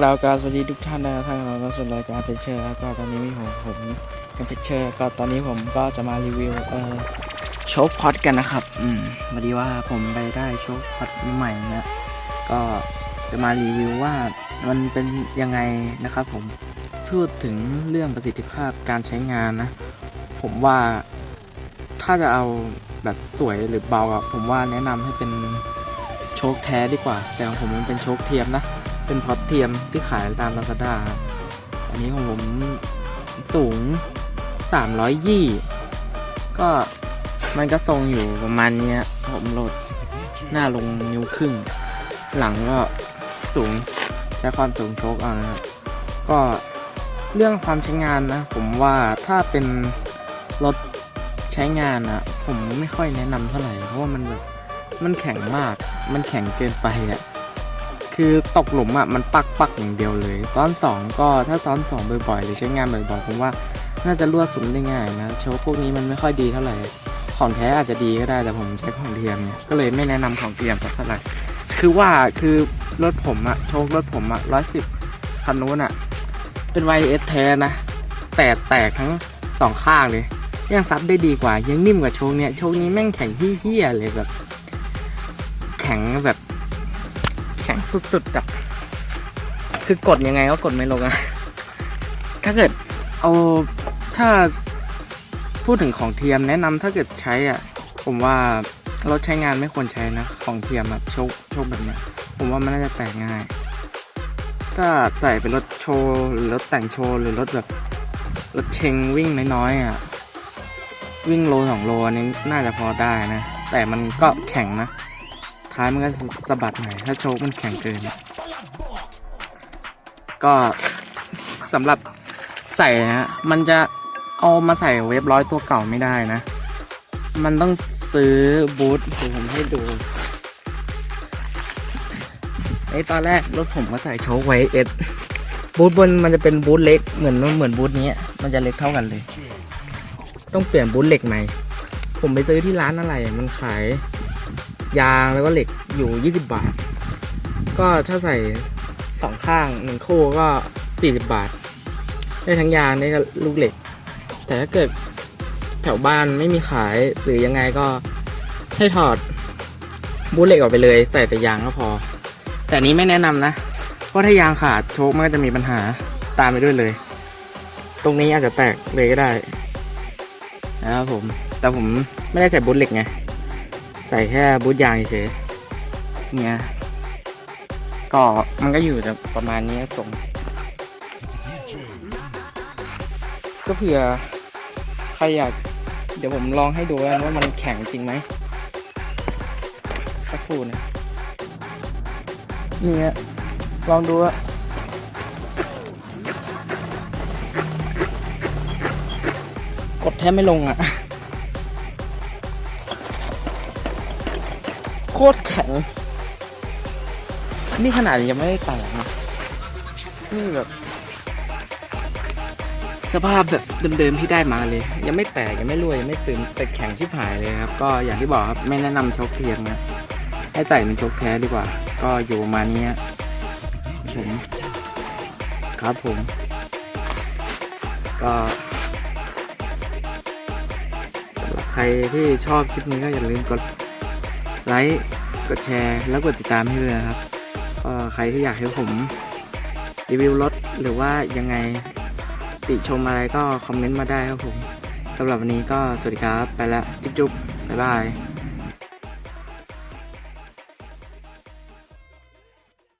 แล้วก็สวัสดีทุกท่านนะครับท่านกำลังรับชมรายการเพชเชอร์แล้วก็ตอนนี้มีผมผมเป็นเพชเชอร์ก็ตอนนี้ผมก็จะมารีวิวเอ่อโชคพอดกันนะครับ อืมพอดีว่าผมไปได้โชคพอดใหม่นะก็จะมารีวิวว่ามันเป็นยังไงนะครับผมพูดถึงเรื่องประสิทธิภาพการใช้งานนะ ผมว่าถ้าจะเอาแบบสวยหรือเบาอะผมว่าแนะนำให้เป็นโชคแท้ดีกว่า แต่ของผมมันเป็นโชคเทียมนะ เป็นพอพเทียมที่ขายตาม Lazada ครับ อันนี้ของผมสูง 300ยี่ก็มันก็ทรงอยู่ประมาณนี้ผมโหลดหน้าลงนิ้วครึ่ง หลังก็สูงใช้ความสูงโชคเอานะครับก็เรื่องความใช้งานนะ ผมว่าถ้าเป็นรถใช้งานอะผมไม่ค่อยแนะนำเท่าไหร่เพราะว่ามันแบบมันแข็งมาก มันแข็งเกินไปอะ คือตกหลุมอะมันปักปักอย่างเดียวเลย ซ้อนสองก็ถ้าซ้อนสองบ่อยๆ หรือใช้งานบ่อยๆผมว่าน่าจะรั่วสุมได้ง่ายนะโชว์พวกนี้มันไม่ค่อยดีเท่าไหร่ ของแท้อาจจะดีก็ได้แต่ผมใช้ของเทียมเนี่ยก็เลยไม่แนะนำของเทียมสักเท่าไหร่คือว่าคือรถผมอะโชครถผมอะร้อยสิบคันนู้นอะเป็น YS แท้นะแต่แตกทั้งสองข้างเลยยังซับได้ดีกว่ายังนิ่มกว่าโชคเนี่ยโชคนี้แม่งแข็งเฮี้ยๆเลยแบบ แข็งแบบ แข็งสุดๆอะคือกดยังไงก็กดไม่ลงอะถ้าเกิดเอาถ้าพูดถึงของเทียมแนะนำถ้าเกิดใช้อะ ผมว่ารถใช้งานไม่ควรใช้นะ ของเทียมแบบโชคโชคแบบเนี้ยผมว่ามันน่าจะแตกง่าย ถ้าใส่เป็นรถโชว์หรือรถแต่งโชว์หรือรถแบบรถเชงวิ่งน้อยๆอะวิ่งโลสองโลนี้น่าจะพอได้นะ แต่มันก็แข็งนะ ท้ายมันก็สะบัดหน่อยถ้าโชคมันแข็งเกิน ก็สำหรับใส่นะมันจะเอามาใส่เวฟร้อยตัวเก่าไม่ได้นะ มันต้องซื้อบูทเดี๋ยวผมให้ดูไอตอนแรกรถผมก็ใส่โชคไว้เอสบูทบนมันจะเป็นบูทเล็กเหมือนเหมือนบูทนี้มันจะเล็กเท่ากันเลย ต้องเปลี่ยนบูทเหล็กใหม่ผมไปซื้อที่ร้านอะไรมันขาย ยางแล้วก็เหล็กอยู่ 20 บาท ก็ถ้าใส่สองข้างหนึ่งคู่ก็ 40 บาท ได้ทั้งยางได้ก็ลูกเหล็ก แต่ถ้าเกิดแถวบ้านไม่มีขายหรือยังไงก็ให้ถอดบูทเหล็กออกไปเลย ใส่แต่ยางก็พอ แต่นนี้ไม่แนะนำนะเพราะถ้ายางขาดโชคมันก็จะมีปัญหาตามไปด้วยเลย ตรงนี้อาจจะแตกเลยก็ได้นะครับผม แต่ผมไม่ได้ใส่บูทเหล็กไง ใส่แค่บูทยางเฉยเนี่ยก็มันก็อยู่แต่ประมาณนี้ส่งก็เผื่อใครอยาก เดี๋ยวผมลองให้ดูกันว่ามันแข็งจริงไหมสักครู่นะนี่ฮะลองดูอะกดแทบไม่ลงอะ โคตรแข็ง นี่ขนาดยังไม่ได้แตกนะนี่แบบ สภาพแบบเดิมๆที่ได้มาเลย ยังไม่แตกยังไม่รวยังไม่ตึงแต่แข็งที่ผายเลยครับ ก็อย่างที่บอกครับไม่แนะนำโชคเทียมนะให้ใส่เป็นชคแท้ดีกว่า ก็อยู่ประมาณนี้ผมครับผม ก็สำหรับใครที่ชอบคลิปนี้ก็อย่าลืมกด ไลค์กดแชร์แล้วกดติดตามให้ด้วยนะครับก็ใครที่อยากให้ผมรีวิวรถหรือว่ายังไงติชมอะไรก็คอมเมนต์มาได้ครับผมสำหรับวันนี้ก็สวัสดีครับ ไปละจุ๊บๆบ๊ายบาย